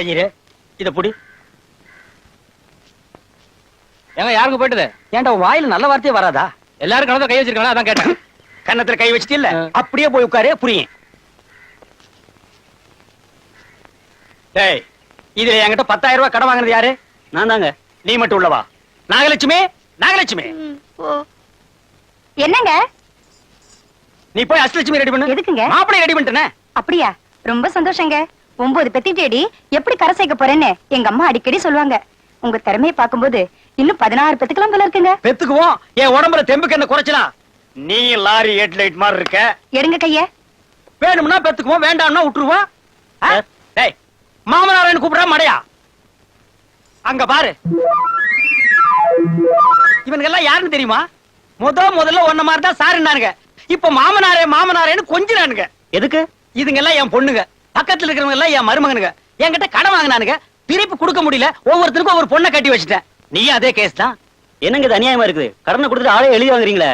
ஐயரே இத புடி. ஏங்க யாருக்கு போயிட்டுது? ஏன்டா வாயில நல்ல வார்த்தையே வராதா? எல்லாரும் கணத்தை கை வச்சிருக்காங்களா? அதான் கேட்டேன். கன்னத்துல கை வச்சிட்டு இல்ல. அப்படியே போய் உட்காரு புரியும். டேய் இதுல என்கிட்ட பத்தாயிரம் ரூபாய் கடன் வாங்குனது யாரு? நான் தாங்க. நீ மட்டும் உள்ளவா நாகலட்சுமி நாகலட்சுமி. என்னங்க? நீ போய் அஷ்டலட்சுமி ரெடி பண்ணு. எதுக்குங்க? மாப்பிளை ரெடி பண்ணிட்டேனே. அப்படியா? ரொம்ப சந்தோஷங்க. ஒன்பது பெத்திட்டேடி எப்படி கரை சேர்க்க போறேன்னு எங்க அம்மா அடிக்கடி சொல்லுவாங்க. உங்க திறமையை பார்க்கும்போது இன்னும் பதினாறு பெத்துக்கலாம் போல இருக்குங்க. பெத்துக்குவோம். என் உடம்புல தெம்புக்கு என்ன குறைச்சலா? நீ லாரி ஹெட் லைட் மாதிரி இருக்க. எடுங்க கைய. வேணும்னா பெத்துக்குவோம் வேண்டாம்னா விட்டுருவோம்? டேய் மாமனாரன்னு கூப்பிடா மடையா? அங்க பாரு. இவனுங்க எல்லாம் யாருன்னு தெரியுமா? முத முதல்ல ஒன்ன மாதிரி தான் சாருனானுங்க இப்ப மாமனாரே மாமனாரேன்னு கொஞ்சினானுங்க. எதுக்கு? இதுங்க எல்லாம் என் பொண்ணுங்க. பக்கத்துல இருக்கிறவங்க எல்லாம் என் மருமகனுங்க. என்கிட்ட கடன் வாங்கினானுங்க. திருப்பி கொடுக்க முடியல. ஒவ்வொருத்தருக்கும் ஒரு பொண்ணை கட்டி வச்சுட்டேன். நீ அதே கேஸ் தான். என்னங்க இது அநியாயமா இருக்குது? கடனை கொடுத்துட்டு ஆளே எழுதி வாங்குறீங்களே?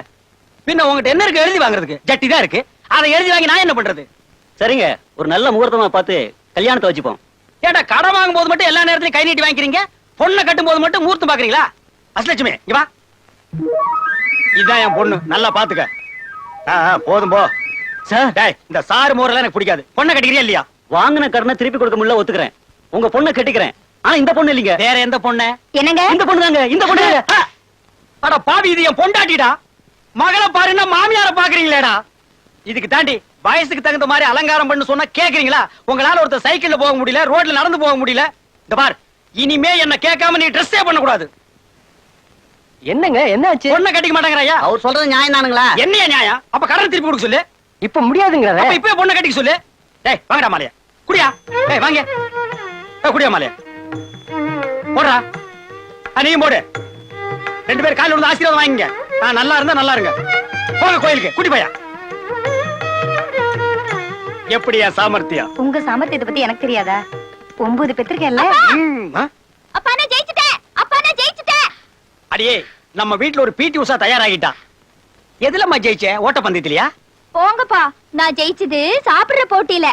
பின்ன உங்ககிட்ட என்ன இருக்கு? எழுதி வாங்குறதுக்கு. ஜட்டி தான் இருக்கு. அதை எழுதி வாங்கி நான் என்ன பண்றது? சரிங்க. ஒரு நல்ல முகூர்த்தமா பார்த்து கல்யாணத்தை வச்சுப்போம். ஏடா கடன் வாங்கும் போது மட்டும் எல்லா நேரத்திலும் கை நீட்டி வாங்கிக்கிறீங்க? பொண்ணை கட்டும் போது மட்டும் மூர்த்தம் பாக்குறீங்களா அசலட்சுமி இங்க வா. இதான் என் பொண்ணு. நல்லா பாத்துக்க. போதும் போ. சார் டேய் இந்த சாரு மோரெல்லாம் எனக்கு பிடிக்காது. பொண்ணை கட்டிக்கிறியா இல்லையா? வாங்கின கடனை திருப்பி கொடுக்க முடியல ஒத்துக்கிறேன். உங்க பொண்ணை கட்டிக்கிறேன். ஆனா இந்த பொண்ணு இல்லைங்க. வேற எந்த பொண்ணு? என்னங்க? இந்த பொண்ணு தாங்க இந்த பொண்ணு. ஆ! அட பாவி இது என் பொண்டாட்டிடா. மகளை பாருன்னா மாமியார பாக்குறீங்களேடா இதுக்கு தாண்டி வயசுக்கு தகுந்த மாதிரி அலங்காரம் பண்ணு சொன்னா கேக்குறீங்களா? உங்களால ஒருத்தர் சைக்கிள்ல போக முடியல ரோட்ல நடந்து போக முடியல. இந்த பார் இனிமே என்ன கேட்காம நீ ட்ரெஸ்ஸே பண்ண கூடாது என்னங்க என்னாச்சு? பொண்ணை கட்டிக்க மாட்டேங்கிறாயா? அவர் சொல்றது நியாயம் தானுங்களா என்னையா நியாயம்? அப்ப கடன் திருப்பி கொடுக்க சொல்லு. இப்ப முடியாதுங்கிறத. அப்ப இப்பவே பொண்ணை கட்டிக்க சொல்லு. டேய் வாங்கடா மாலையா. குடியா. டேய் வாங்க. ஏய், குடியா மாலையா. போடுறா. ஆ, நீயும் போடு. ரெண்டு பேரும் காலையில வந்து ஆசீர்வாதம் வாங்கிங்க. நான் நல்லா இருந்தா நல்லா இருங்க. போங்க கோயிலுக்கு. குடி பையா. எப்படியா சாமர்த்தியம்? உங்க சாமர்த்தியத்தை பத்தி எனக்கு தெரியாதா? ஒன்பது ஆ? அப்பா நான் ஜெயிச்சுட்டேன். அப்பா நான் ஜெயிச்சுட்டேன். அடியே நம்ம வீட்ல ஒரு பிடி உஷா தயாராகிட்டா. எதுலம்மா ஜெயிச்ச? ஓட்டப்பந்தயத்திலயா? போங்கப்பா. நான் ஜெயிச்சது சாப்பிடுற போட்டியில.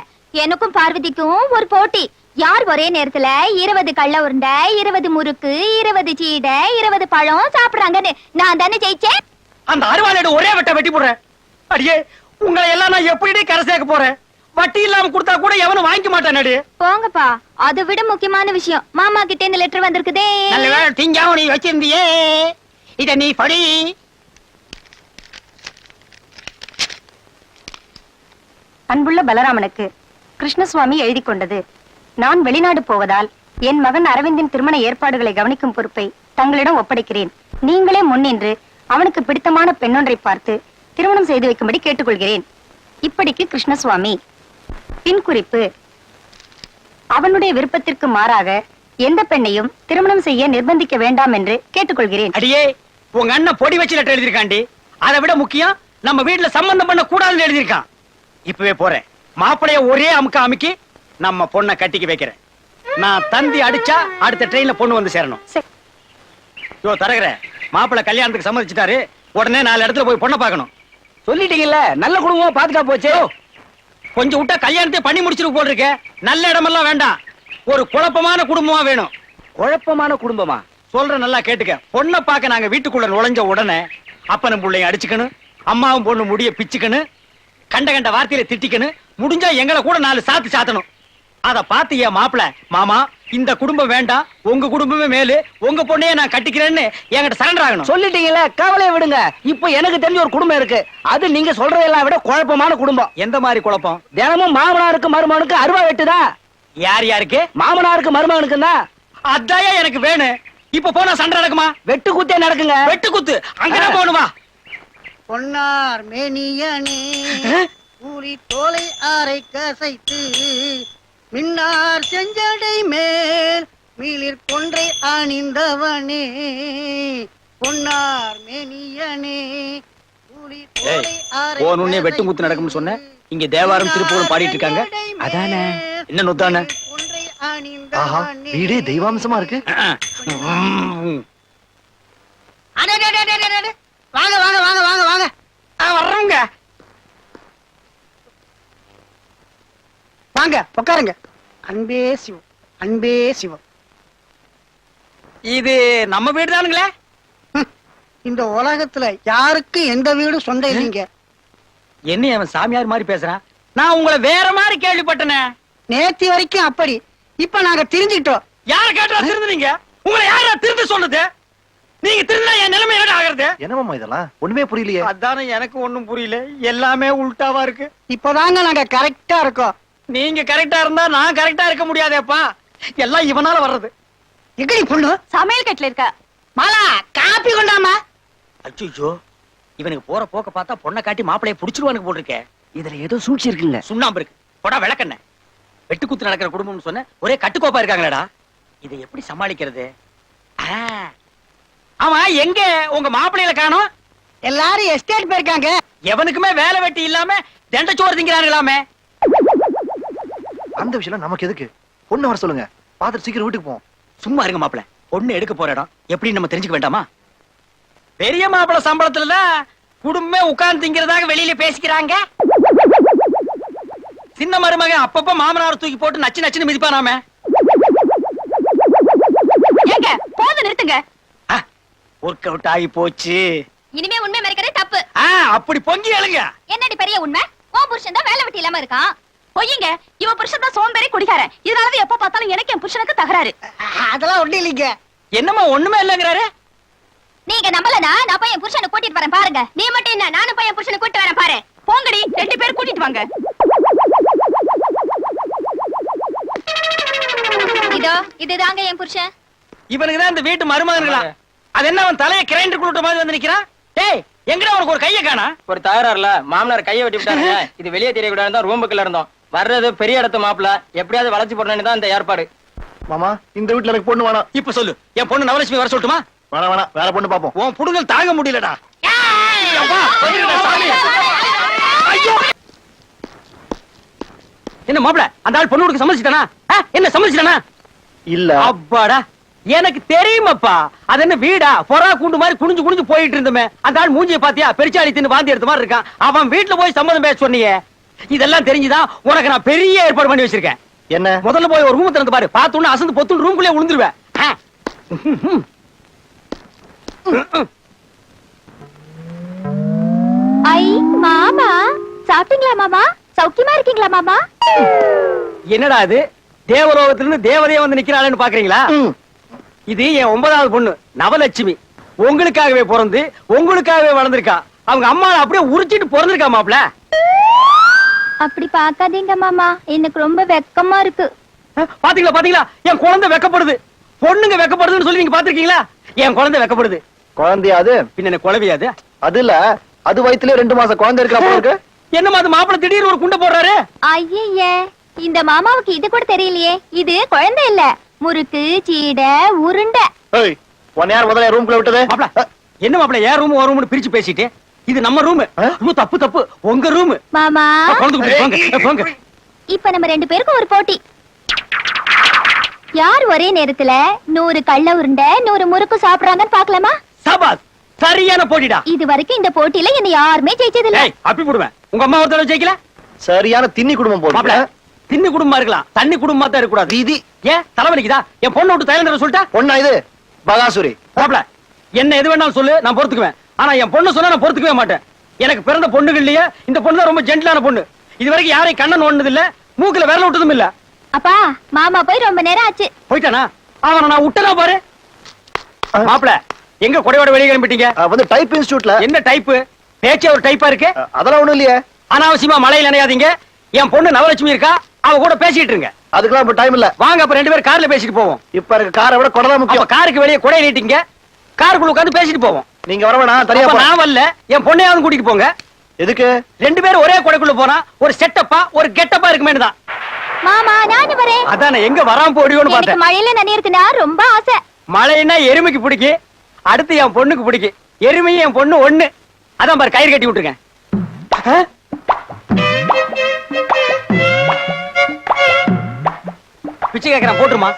எனக்கும் பார்வதிக்கும் ஒரு போட்டி. யார் ஒரே நேரத்துல இருபது கள்ள உருண்டை இருபது முறுக்கு இருபது சீடை இருபது பழம் சாப்பிடுறாங்கன்னு நான் தானே ஜெயிச்சேன்? அந்த அருவாளோட ஒரே வெட்ட வெட்டி போடுறேன். அடியே உங்களை எல்லாம் நான் எப்படி கரை சேர்க்க போறேன்? வட்டி இல்லாம கொடுத்தா கூட எவனும் வாங்கிக்க மாட்டானடி போங்கப்பா. அதை விட முக்கியமான விஷயம். மாமா கிட்ட இந்த லெட்டர் வந்திருக்குதே. நல்ல வேளை திங்காம நீ வச்சிருந்தியே. இத நீ படி. அன்புள்ள பலராமனுக்கு கிருஷ்ணசுவாமி எழுதி கொண்டது. நான் வெளிநாடு போவதால் என் மகன் அரவிந்தின் திருமண ஏற்பாடுகளை கவனிக்கும் பொறுப்பை தங்களிடம் ஒப்படைக்கிறேன். நீங்களே முன்னின்று அவனுக்கு பிடித்தமான பெண்ணொன்றை பார்த்து திருமணம் செய்து வைக்கும்படி கேட்டுக்கொள்கிறேன். இப்படிக்கு கிருஷ்ணசுவாமி. பின் குறிப்பு. அவனுடைய விருப்பத்திற்கு மாறாக எந்த பெண்ணையும் திருமணம் செய்ய நிர்பந்திக்க வேண்டாம் என்று கேட்டுக்கொள்கிறேன். அடியே உங்க அண்ணன் பொடி வச்சு லெட்டர் அதை விட முக்கியம் நம்ம வீட்டுல சம்பந்தம் பண்ண கூடாதுன்னு எழுதிருக்கான் இப்பவே போறேன். மாப்பிளைய ஒரே அமுக்க அமுக்கி நம்ம பொண்ணை கட்டிக்க வைக்கிறேன். நான் தந்தி அடிச்சா அடுத்த ட்ரெயின்ல பொண்ணு வந்து சேரணும். சரி. யோ தரகர மாப்பிள்ளை கல்யாணத்துக்கு சம்மதிச்சிட்டாரு. உடனே நாலு இடத்துல போய் பொண்ணை பார்க்கணும். சொல்லிட்டீங்கல்ல நல்ல குடும்பமா பாத்துட்டா போச்சு. கொஞ்சம் விட்டா கல்யாணத்தை பண்ணி முடிச்சிருக்கு போல் இருக்க நல்ல இடமெல்லாம் வேண்டாம். ஒரு குழப்பமான குடும்பமா வேணும். குழப்பமான குடும்பமா? சொல்ற நல்லா கேட்டுக்க. பொண்ணை பார்க்க நாங்க வீட்டுக்குள்ள நுழைஞ்ச உடனே அப்பனும் பிள்ளையும் அடிச்சுக்கணும். அம்மாவும் பொண்ணு முடிய பிச்சுக்கணும். கண்ட கண்ட வார்த்தையில திட்டிக்கணும் முடிஞ்சா எங்களை கூட நாலு சாத்து சாத்தணும். அத பார்த்து என் மாப்பிள மாமா இந்த குடும்பம் வேண்டாம். உங்க குடும்பமே மேலு. உங்க பொண்ணையே நான் கட்டிக்கிறேன்னு என்கிட்ட சரண்டர் ஆகணும். சொல்லிட்டீங்கல்ல கவலையை விடுங்க. இப்போ எனக்கு தெரிஞ்ச ஒரு குடும்பம் இருக்கு. அது நீங்க சொல்றதெல்லாம் விட குழப்பமான குடும்பம். எந்த மாதிரி குழப்பம்? தினமும் மாமனாருக்கு மருமகனுக்கு அருவா வெட்டுதான் யார் யாருக்கு? மாமனாருக்கு மருமகனுக்கு தான் அதாயா எனக்கு வேணும். இப்ப போனா சண்டை நடக்குமா? வெட்டு குத்தே நடக்குங்க. வெட்டு குத்து. அங்கதான் போகணுமா? பொன்னார் மேனியனே கூலி தோலை அரை கசைத்து மின்னார் செஞ்சடை மேல் மீளிர் கொன்றை அணிந்தவனே பொன்னார் மேனியனே கூலி தோலை அரை போகணுன்னே வெட்டு குத்து நடக்கும்னு சொன்ன? இங்க தேவாரம் திருப்பூரம் பாடிட்டு இருக்காங்க அதானே. என்ன நொத்தானே? ஆஹா வீடே தெய்வாம்சமா இருக்கு. வாங்க வாங்க வாங்க வாங்க வாங்க. வர்றோங்க வாங்க உட்காருங்க அன்பே சிவம் அன்பே சிவம். இது நம்ம வீடு தானுங்களே இந்த உலகத்துல யாருக்கும் எந்த வீடும் சொந்தம் இல்லைங்க? என்ன அவன் சாமியார் மாதிரி பேசுறான். நான் உங்களை வேற மாதிரி கேள்விப்பட்டனே. நேத்தி வரைக்கும் அப்படி. இப்ப நாங்க தெரிஞ்சுக்கிட்டோம் யார கேட்டா திருந்துனீங்க? உங்களை யாரா திருந்து சொன்னது? நீங்க திருந்தா என் நிலைமை என்ன ஆகுறது? என்னமாமா இதெல்லாம்? ஒண்ணுமே புரியலையே. அதானே எனக்கு ஒண்ணும் புரியல. எல்லாமே உல்டாவா இருக்கு. இப்பதாங்க நாங்க கரெக்டா இருக்கோம். நீங்க கரெக்டா இருந்தா நான் கரெக்டா இருக்க முடியாதேப்பா. எல்லாம் இவனால வர்றது. எங்கடி பொண்ணு? சமையல் கட்டில இருக்க? மாலா காப்பி கொண்டாமா. அச்சுச்சோ. இவனுக்கு போற போக்க பார்த்தா பொண்ணை காட்டி மாப்பிளைய புடிச்சிருவானுக்கு போட்டிருக்கே. இதுல ஏதோ சூழ்ச்சி இருக்குங்க சுண்ணாம்பு இருக்கு. போடா விளக்கண்ண வெட்டு குத்து நடக்கிற குடும்பம்னு சொன்ன ஒரே கட்டுக்கோப்பா இருக்காங்களேடா. இதை எப்படி சமாளிக்கிறது? ஆ. ஆமா எங்க உங்க மாப்பிள்ளையில காணோம்? எல்லாரும் எஸ்டேட் போயிருக்காங்க. எவனுக்குமே வேலை வெட்டி இல்லாம தண்டச்சோறு திங்கிறானுங்களாமே அந்த விஷயம் நமக்கு எதுக்கு? பொண்ணு வர சொல்லுங்க. பாத்துட்டு சீக்கிரம் வீட்டுக்கு போவோம். சும்மா இருங்க மாப்பிள பொண்ணு எடுக்க போற இடம். எப்படி நம்ம தெரிஞ்சுக்க வேண்டாமா? பெரிய மாப்பிள சம்பளத்துல குடும்பமே உட்கார்ந்து திங்கிறதாக வெளியில பேசிக்கிறாங்க. சின்ன மருமகன் அப்பப்ப மாமனார் தூக்கி போட்டு நச்சு நச்சுன்னு மிதிப்பானாமே? ஏங்க போத நிறுத்துங்க. ஒர்க் அவுட் ஆகி போச்சு. இனிமே உண்மை மறைக்கிறது தப்பு. ஆ, அப்படி பொங்கி எழுங்க. என்னடி பெரிய உண்மை? உன் புருஷன் தான் வேலை வெட்டி இல்லாம இருக்கான். பொய்யுங்க இவ புருஷன் தான் சோம்பேறி குடிக்காரன் இதனாலதான் எப்ப பார்த்தாலும் எனக்கு என் புருஷனுக்கு தகராறு. அதெல்லாம் ஒண்ணு இல்லைங்க. என்னம்மா ஒண்ணுமே இல்லைங்கிறாரு? நீங்க நம்பலனா நான் போய் என் புருஷனை கூட்டிட்டு வரேன் பாருங்க. நீ மட்டும் என்ன நானும் போய் என் புருஷனை கூட்டிட்டு வரேன் பாரு. போங்கடி ரெண்டு பேரும் கூட்டிட்டு வாங்க. இதோ இதுதாங்க என் புருஷன். இவனுக்கு தான் இந்த வீட்டு மருமகன்களா. அது என்ன அவன் தலையை கிரைண்டர் குளுட்ட மாதிரி வந்து நிக்கிறான்? டேய் எங்கடா உனக்கு ஒரு கைய காணா? ஒரு தகராறுல மாமனார் கையை வெட்டி விட்டாருங்க. இது வெளியே தெரியக்கூடாது தான் ரூமுக்குள்ள இருந்தோம். வர்றது பெரிய இடத்து மாப்பிள எப்படியாவது வளைச்சு போடணும்னு தான் இந்த ஏற்பாடு. மாமா இந்த வீட்டுல எனக்கு பொண்ணு வேணாம். இப்ப சொல்லு. என் பொண்ணு நவலட்சுமி வர சொல்லட்டுமா? வேணாம் வேணாம். வேற பொண்ணு பாப்போம் உன் புடுங்கல் தாங்க முடியலடா! என்ன மாப்பிள அந்த ஆள் பொண்ணு கொடுக்க சம்மதிச்சிட்டானா? ஆ, என்ன சம்மதிச்சிட்டானா? இல்ல. அப்பாடா. எனக்கு தெரியுமாப்பா. அது என்ன வீடா? பொறா கூண்டு மாதிரி குனிஞ்சு குனிஞ்சு போயிட்டு இருந்தமே. அந்த ஆள் மூஞ்சிய பாத்தியா பெருச்சாளி தின்னு வாந்தி எடுத்த மாதிரி இருக்கான். அவன் வீட்டுல போய் சம்மதம் பேச சொன்னீங்க இதெல்லாம் தெரிஞ்சுதான் உனக்கு நான் பெரிய ஏற்பாடு பண்ணி வச்சிருக்கேன். என்ன? முதல்ல போய் ஒரு ரூம் திறந்து பாரு. பார்த்த உடனே அசந்து பொத்து ரூம்குள்ளே விழுந்துருவேன். ஐ மாமா. சாப்பிட்டீங்களா மாமா? சௌக்கியமா இருக்கீங்களா மாமா? என்னடா இது? தேவலோகத்திலிருந்து தேவதையே வந்து நிக்கிறாளேன்னு பாக்குறீங்களா. இது என் ஒன்பதாவது பொண்ணு நவலட்சுமி. உங்களுக்காகவே பிறந்து உங்களுக்காகவே வளர்ந்திருக்கா. அவங்க அம்மா அப்படியே உரிச்சிட்டு பிறந்திருக்கா மாப்ள அப்படி பார்க்காதீங்க மாமா. எனக்கு ரொம்ப வெக்கமா இருக்கு. பாத்தீங்களா பாத்தீங்களா? என் குழந்தை வெக்கப்படுது. பொண்ணுங்க வெக்கப்படுதுன்னு சொல்லி நீங்க பாத்திருக்கீங்களா என் குழந்தை வெக்கப்படுது. குழந்தையா அது? பின்ன என்ன குழவியாது அது? இல்ல. அது வயித்துல ரெண்டு மாசம் குழந்தை இருக்கிற போல இருக்கு? என்னமா அது மாப்பிள திடீர்னு ஒரு குண்டை போடுறாரு? ஐயே இந்த மாமாவுக்கு இது கூட தெரியலையே. இது குழந்தை இல்ல. முறுக்கு சீடை உருண்டை. ஏய் உன்னை யார் முதல்ல ரூம்குள்ள விட்டது? மாப்ள என்ன மாப்ள ஏன் ரூம் ஒரு ரூம்னு பிரிச்சு பேசிட்டு? இது நம்ம ரூம்? ஐயோ தப்பு தப்பு. உங்க ரூம் மாமா. குழந்தை போங்க போங்க இப்ப நம்ம ரெண்டு பேருக்கும் ஒரு போட்டி. யார் ஒரே நேரத்துல நூறு கள்ள உருண்டை நூறு முறுக்கு சாப்பிடுறாங்கன்னு பாக்கலாமா சபாஸ் சரியான போட்டிடா. இது வரைக்கும் இந்த போட்டியில என்ன யாருமே ஜெயிச்சது இல்ல ஏய் அப்பி போடுவேன் உங்க அம்மா ஒருத்தர ஜெயிக்கல? சரியான தின்னி குடும்பம் போல தின்னு குடும்பமா இருக்கலாம். தண்ணி குடும்பமா தான் இருக்க கூடாது வீதி ஏன்? தலைவலிக்குதா? என் பொண்ணை விட்டு தைலம் தர சொல்லிட்டா? பொண்ணா இது? பகாசுரி. மாப்ள என்ன எது வேணாலும் சொல்லு நான் பொறுத்துக்குவேன். ஆனா என் பொண்ணு சொன்னா நான் பொறுத்துக்கவே மாட்டேன். எனக்கு பிறந்த பொண்ணுகள்லயே இந்த பொண்ணு தான் ரொம்ப ஜென்டிலான பொண்ணு. இது வரைக்கும் யாரையும் கண்ணன் ஒண்ணது இல்ல மூக்குல விரல விட்டதும் இல்ல. அப்பா மாமா போய் ரொம்ப நேரம் ஆச்சு. போயிட்டானா? அவனை நான் விட்டனா பாரு. மாப்ள எங்க கொடையோட வெளியே கிளம்பிட்டீங்க? வந்து டைப் இன்ஸ்டியூட்ல. என்ன டைப்பு? பேச்சே ஒரு டைப்பா இருக்கு. அதெல்லாம் ஒண்ணும் இல்லையே. அனாவசியமா மழையில நினையாதீங்க. என் பொண்ணு நவலட்சுமி இருக்கா? அவ கூட பேசிட்டு இருங்க. அதுக்கெல்லாம் இப்ப டைம் இல்ல. வாங்க அப்ப ரெண்டு பேரும் கார்ல பேசிட்டு போவோம். இப்ப இருக்க காரை விட கொடதான் முக்கியம். காருக்கு வெளியே கொடை நீட்டிங்க. காருக்குள்ள உட்கார்ந்து பேசிட்டு போவோம். நீங்க வர வேணாம் தனியா நான் வரல என் பொண்ணையாவது கூட்டிட்டு போங்க. எதுக்கு? ரெண்டு பேரும் ஒரே கொடைக்குள்ள போனா ஒரு செட்டப்பா ஒரு கெட்டப்பா இருக்குமே தான். மாமா நானும் வரேன். அதானே எங்க வராம போடியோன்னு பார்த்தேன். மழையில நனையறதுனா ரொம்ப ஆசை. மழைன்னா எருமைக்கு பிடிக்கு அடுத்து என் பொண்ணுக்கு பிடிக்கு. எருமையும் என் பொண்ணு ஒண்ணு. அதான் பாரு கயிறு கட்டி விட்டுருக்கேன். பிச்சை கேக்குறேன் போட்டுருமா?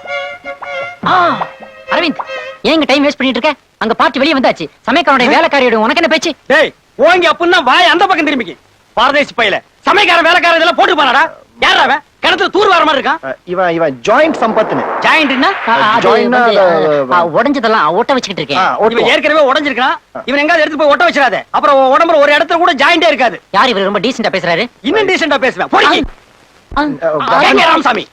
அரவிந்த் ஏன் இங்க டைம் வேஸ்ட் பண்ணிட்டு இருக்க? அங்க பார்ட்டி வெளியே வந்தாச்சு. சமயக்காரனுடைய வேலைக்காரியோட உனக்கு என்ன பேச்சு? டேய் ஓங்கி அப்புன்னா வாய் அந்த பக்கம் திரும்பிக்கு. பாரதேசி பையில. சமைக்காரன் வேலைக்காரன் இதெல்லாம் போட்டு போனாடா யாரா அவன்? கிணத்துல தூர் வர மாதிரி இருக்கான். இவன் இவன் ஜாயிண்ட் சம்பத்னு ஜாயிண்ட்னா உடைஞ்சதெல்லாம் ஒட்ட வச்சுக்கிட்டு இருக்கேன். ஏற்கனவே உடைஞ்சிருக்கான். இவன் எங்காவது எடுத்து போய் ஒட்ட வச்சிடாத. அப்புறம் உடம்புல ஒரு இடத்துல கூட ஜாயிண்டே இருக்காது. யார் இவர்? ரொம்ப டீசெண்டா பேசுறாரு. இன்னும் டீசெண்டா பேசுவேன். ராமசாமி.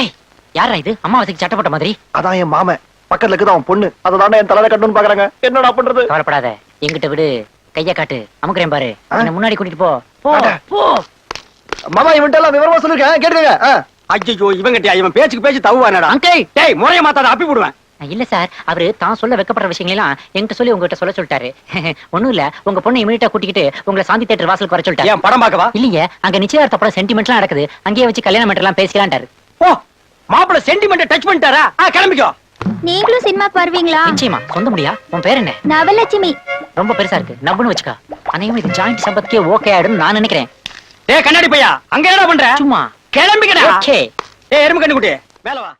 ஏய் யாரா இது? அம்மாவாசைக்கு சட்டப்பட்ட மாதிரி? அதான் என் மாமன். பக்கத்துல இருக்குது அவன் பொண்ணு. அதை தானே என் தலையில கட்டணும்னு பாக்குறாங்க என்னடா பண்றது? கவலைப்படாத. எங்கிட்ட விடு. கைய காட்டு. அமுக்குறேன் பாரு? என்ன முன்னாடி கூட்டிட்டு போ. போ மாமா இவன்ட்ட எல்லாம் விவரமா சொல்லிருக்கேன். கேட்டுக்கங்க. ஐயோ இவங்கிட்ட இவன் பேச்சுக்கு பேச்சு தவுவானடா. அங்கிள்! டேய் முறைய மாத்தாத அப்பி போடுவேன். இல்ல சார். அவரு தான் சொல்ல வைக்கப்படுற விஷயங்களெல்லாம் என்கிட்ட சொல்லி உங்ககிட்ட சொல்ல சொல்லிட்டாரு. ஒண்ணும் இல்ல. உங்க பொண்ணை இமீடியட்டா கூட்டிக்கிட்டு உங்களை சாந்தி தேட்டர் வாசலுக்கு வர சொல்லிட்டாரு. ஏன் படம் பார்க்கவா? இல்லீங்க. அங்க நிச்சயதார்த்த படம் சென்டிமெண்ட்லாம் நடக்குது. அங்கேயே வச்சு கல்யாணம் மேட்டர் எல்லாம் பேசிக்கலான்ட்டாரு ஓ மாப்பிள சென்டிமெண்ட் டச் பண்ணிட்டாரா? ஆ கிளம்பிக்கோ. நீங்களும் சினிமாக்கு வருவீங்களா? நிச்சயமா சொந்த முடியா உன் பேர் என்ன? நவலட்சுமி. ரொம்ப பெருசா இருக்கு. நவ்னு வச்சுக்கா. அநேகமா இது ஜாயிண்ட் சம்பத்துக்கே ஓகே ஆயிடும் நான் நினைக்கிறேன். டேய் கண்ணாடி பையா அங்க என்னடா பண்ற? சும்மா. கிளம்பிக்கடா. ஓகே எறும்பு கண்ணு குட்டி மேல வா.